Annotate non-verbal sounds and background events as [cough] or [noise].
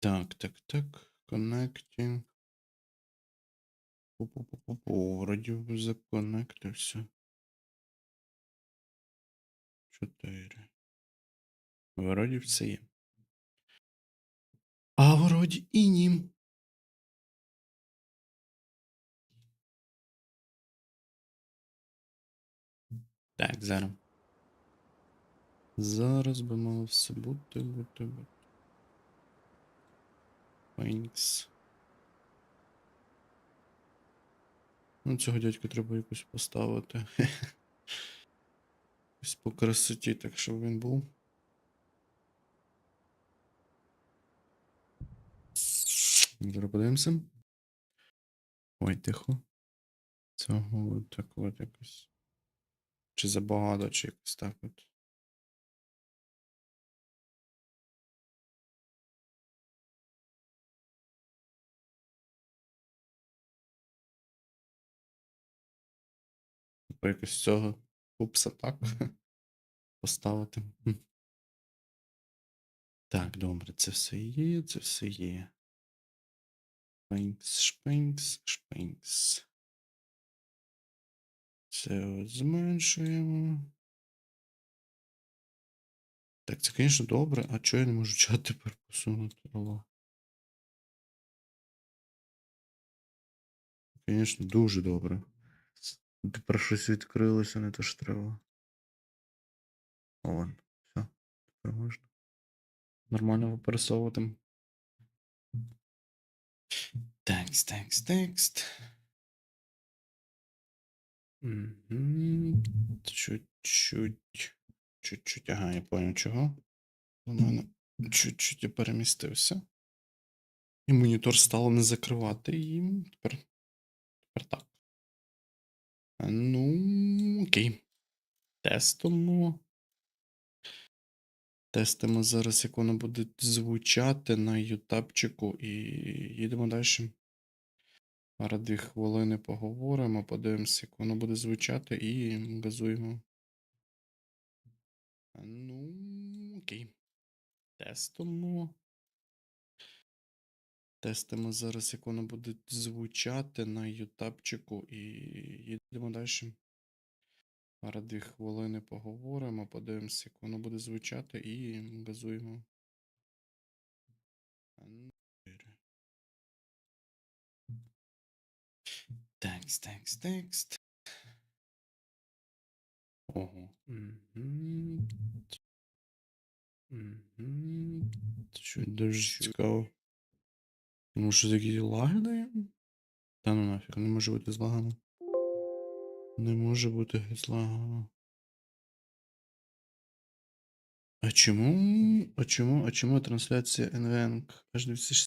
Так, так, так. Connecting. Вроді би законектився. Чотири. Вроді все є. А вроді і ні. Так, зараз. Зараз би мало все бути, бути, бути. Фенікс. Ну, цього дядька треба якось поставити. [laughs] Якось по красоті, так щоб він був. Зараз подивимося. Ой, тихо. Цього так от якось. Чи забагато, чи якось так от. Типу якось цього пупса так [laughs] поставити. Так, добре, це все є, це все є. Шпинкс, шпинкс, шпинкс. Це от зменшуємо. Так, це, звісно, добре. А чого я не можу чат тепер посунути? Алло. Звісно, дуже добре. Тепер щось відкрилося, не те що треба. Ладно, все, тепер можна. Нормально випересовувати. Текст, текст, текст. Чуть-чуть. Чуть-чуть. Ага, я понял чого. У мене чуть-чуть я перемістився. І монітор стало не закривати. І тепер, тепер так. Ну, окей. Тестимо. Тестимо зараз, як воно буде звучати на ютабчику, і їдемо далі. Зараз дві хвилини поговоримо, подивимося, як воно буде звучати, і газуємо. Ну, окей. Тестимо. Тестимо зараз, як воно буде звучати на ютабчику, і їдемо далі. Зараз дві хвилини поговоримо, подивимося, як воно буде звучати, і газуємо. Текст, текст, текст. Ого. Мгм. Це що дуже цікаво. Ну, що такі лаги дає? Та ну нафіг, не може бути з лагами. Не може бути з лагами. А чому? А чому? А чому трансляція NVENC аж 2016